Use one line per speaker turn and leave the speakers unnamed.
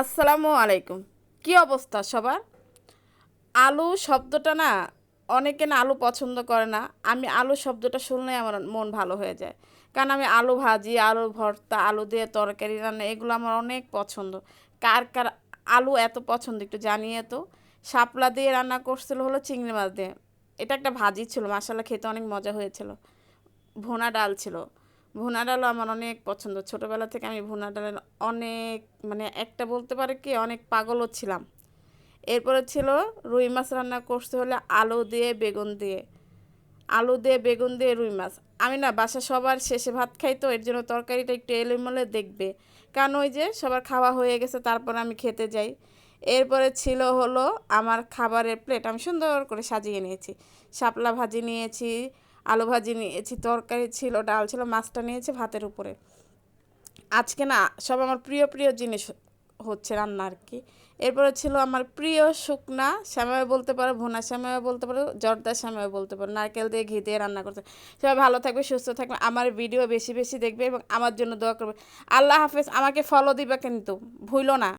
আসসালামু আলাইকুম। কি অবস্থা সবার? আলু শব্দটা না, অনেকে না আলু পছন্দ করে না। আমি আলু শব্দটা শুনলে আমার মন ভালো হয়ে যায়। কারণ আমি আলু ভাজি, আলু ভর্তা, আলু দিয়ে তরকারি রান্না, এগুলো আমার অনেক পছন্দ। কার কার আলু এত পছন্দ একটু জানিয়ে তো। শাপলা দিয়ে রান্না করছিল হলো চিংড়ি মাছ দিয়ে। এটা একটা ভাজি ছিল মাসালা খেতে অনেক মজা হয়েছিল। ভোনা ডাল ছিল। ভুনা ডালও আমার অনেক পছন্দ। ছোটোবেলা থেকে আমি ভুনা ডালের অনেক মানে একটা বলতে পারে কি, অনেক পাগলও ছিলাম। এরপরে ছিল রুই মাছ রান্না করতে হলে আলু দিয়ে, বেগুন দিয়ে। আলু দিয়ে, বেগুন দিয়ে, রুই মাছ। আমি না বাসা সবার শেষে ভাত খাই তো, এর জন্য তরকারিটা একটু এলোমেলো দেখবে। কারণ ওই যে সবার খাওয়া হয়ে গেছে, তারপর আমি খেতে যাই। এরপরে ছিল হলো আমার খাবারের প্লেট আমি সুন্দর করে সাজিয়ে নিয়েছি। শাপলা ভাজি নিয়েছি আলু ভাজি নিয়েছি, তরকারি ছিল, ডাল ছিল, মাছটা নিয়েছি ভাতের উপরে। আজকে না সব আমার প্রিয় প্রিয় জিনিস হচ্ছে রান্না আর কি। এরপরে ছিল আমার প্রিয় শুকনা শ্যামাই বলতে পারো, ভুনা শ্যামাই বলতে পারো, জর্দা শ্যামাই বলতে পারো। নারকেল দিয়ে ঘি দিয়ে রান্না করতে সবাই ভালো থাকবে, সুস্থ থাকবে, আমার ভিডিও বেশি বেশি দেখবে এবং আমার জন্য দোয়া করবে। আল্লাহ হাফেজ, আমাকে ফলো দিবে কিন্তু, ভুলো না।